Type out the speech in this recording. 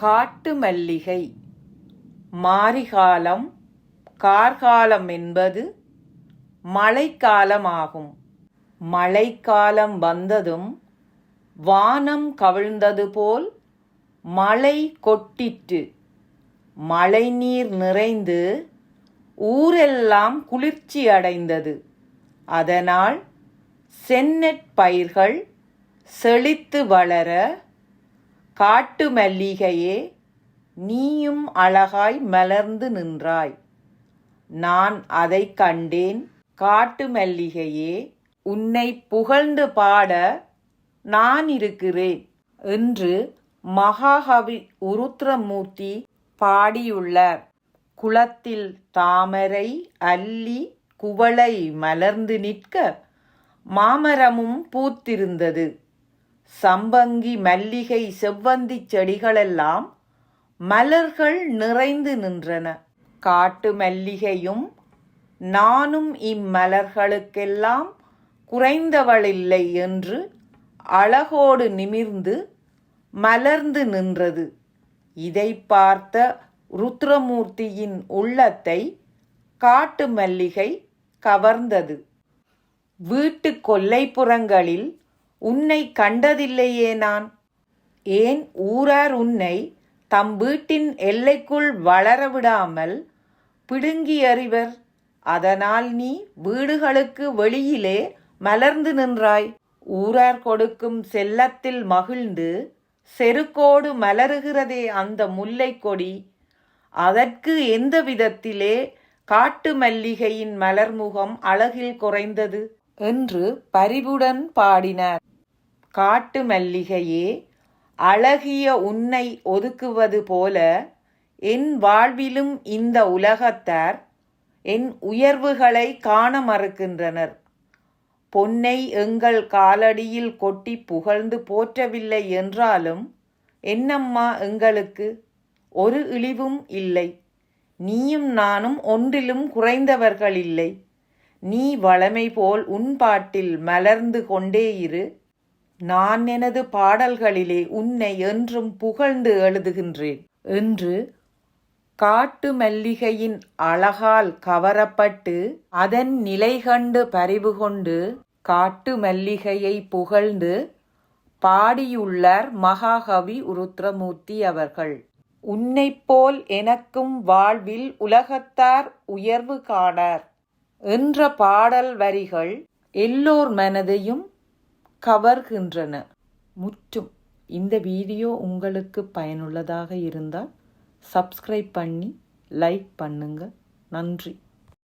காட்டு மல்லிகை மாரிகாலம் கார்காலம் என்பது மழைக்காலமாகும். மழைக்காலம் வந்ததும் வானம் கவிழ்ந்தது போல் மழை கொட்டிற்று. மழைநீர் நிறைந்து ஊரெல்லாம் குளிர்ச்சி அடைந்தது. அதனால் செந்நெற் பயிர்கள் செழித்து வளர காட்டு மல்லிகையே நீயும் அழகாய் மலர்ந்து நின்றாய். நான் அதைக் கண்டேன். காட்டு மல்லிகையே உன்னை புகழ்ந்து பாட நான் இருக்கிறேன் என்று மகாகவி உருத்ரமூர்த்தி பாடியுள்ளார். குளத்தில் தாமரை அல்லி குவளை மலர்ந்து நிற்க மாமரமும் பூத்திருந்தது. சம்பங்கி மல்லிகை செவ்வந்தி செடிகளெல்லாம் மலர்கள் நிறைந்து நின்றன. காட்டு மல்லிகையும் நானும் இம்மலர்களுக்கெல்லாம் குறைந்தவளில்லை என்று அழகோடு நிமிர்ந்து மலர்ந்து நின்றது. இதை பார்த்த ருத்ரமூர்த்தியின் உள்ளத்தை காட்டு மல்லிகை கவர்ந்தது. வீட்டு கொல்லைப்புறங்களில் உன்னை கண்டதில்லையே நான். ஏன் ஊரார் உன்னை தம் வீட்டின் எல்லைக்குள் வளரவிடாமல் பிடுங்கி அறிவர்? அதனால் நீ வீடுகளுக்கு வெளியிலே மலர்ந்து நின்றாய். ஊரார் கொடுக்கும் செல்லத்தில் மகிழ்ந்து செருக்கோடு மலருகிறதே அந்த முல்லைக் கொடி. அதற்கு எந்த விதத்திலே காட்டு மல்லிகையின் மலர்முகம் அழகில் குறைந்தது? என்று பரிவுடன் பாடினார். காட்டு மல்லிகையே அழகிய உன்னை ஒதுக்குவது போல என் வாழ்விலும் இந்த உலகத்தார் என் உயர்வுகளை காண மறுக்கின்றனர். பொன்னை எங்கள் காலடியில் கொட்டி புகழ்ந்து போற்றவில்லை என்றாலும் என்னம்மா எங்களுக்கு? ஒரு இழிவும் இல்லை. நீயும் நானும் ஒன்றிலும் குறைந்தவர்கள் இல்லை. நீ வளமை போல் உன் பாட்டில் மலர்ந்து கொண்டே இரு. நான் எனது பாடல்களிலே உன்னை என்றும் புகழ்ந்து எழுதுகின்றேன் என்று காட்டு மல்லிகையின் அழகால் கவரப்பட்டு அதன் நிலை கண்டு பரிவு கொண்டு காட்டு மல்லிகையை புகழ்ந்து பாடியுள்ளார் மகாகவி உருத்ரமூர்த்தி அவர்கள். உன்னைப் போல் எனக்கும் வாழ்வில் உலகத்தார் உயர்வு காணார் என்ற பாடல் வரிகள் எல்லோர் மனதையும் கவர்கின்றன. முற்றும். இந்த வீடியோ உங்களுக்கு பயனுள்ளதாக இருந்தால் சப்ஸ்கிரைப் பண்ணி லைக் பண்ணுங்கள் நன்றி.